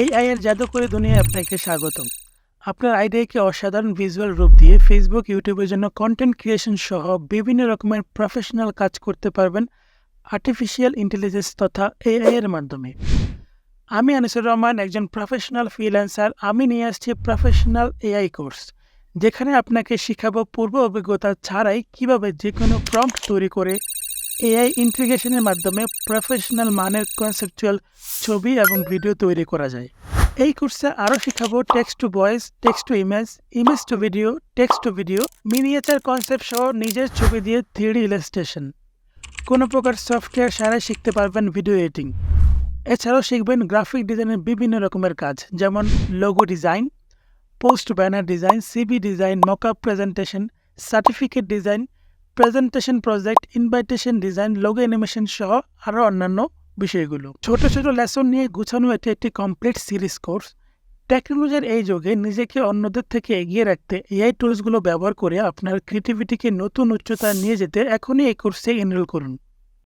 এই আইয়ের জাদুকরি দুনিয়ায় আপনাকে স্বাগতম। আপনার আইডিয়াকে অসাধারণ ভিজুয়াল রূপ দিয়ে ফেসবুক ইউটিউবের জন্য কন্টেন্ট ক্রিয়েশন সহ বিভিন্ন রকমের প্রফেশনাল কাজ করতে পারবেন আর্টিফিশিয়াল ইন্টেলিজেন্স তথা এআই এর মাধ্যমে। আমি আনিসুর রহমান, একজন প্রফেশনাল ফ্রিল্যান্সার আমি নিয়ে আসছি প্রফেশনাল এআই কোর্স যেখানে আপনাকে শেখাবো পূর্ব অভিজ্ঞতা ছাড়াই কীভাবে যে কোনো প্রম্পট তৈরি করে এআই ইন্টিগ্রেশনের মাধ্যমে প্রফেশনাল মানের কনসেপচুয়াল ছবি এবং ভিডিও তৈরি করা যায়। এই কোর্সে আরও শেখাবো text to voice text to image image to video text to video miniature concept সহ নিজের ছবি দিয়ে থ্রিডি ইলাস্ট্রেশন কোনো প্রকার সফটওয়্যার সারাই শিখতে পারবেন ভিডিও এডিটিং এছাড়াও শিখবেন গ্রাফিক ডিজাইনের বিভিন্ন রকমের কাজ, যেমন logo design post banner design CV design mockup presentation certificate design presentation project invitation design logo animation সহ আরও অন্যান্য বিষয়গুলো। ছোট ছোট লেসন নিয়ে গুছানো এটি একটি কমপ্লিট সিরিজ কোর্স টেকনোলজির এই যুগে নিজেকে অন্যদের থেকে এগিয়ে রাখতে এআই টুলসগুলো ব্যবহার করে আপনার ক্রিয়েটিভিটিকে নতুন উচ্চতায় নিয়ে যেতে এখনই এই কোর্সে এনরোল করুন।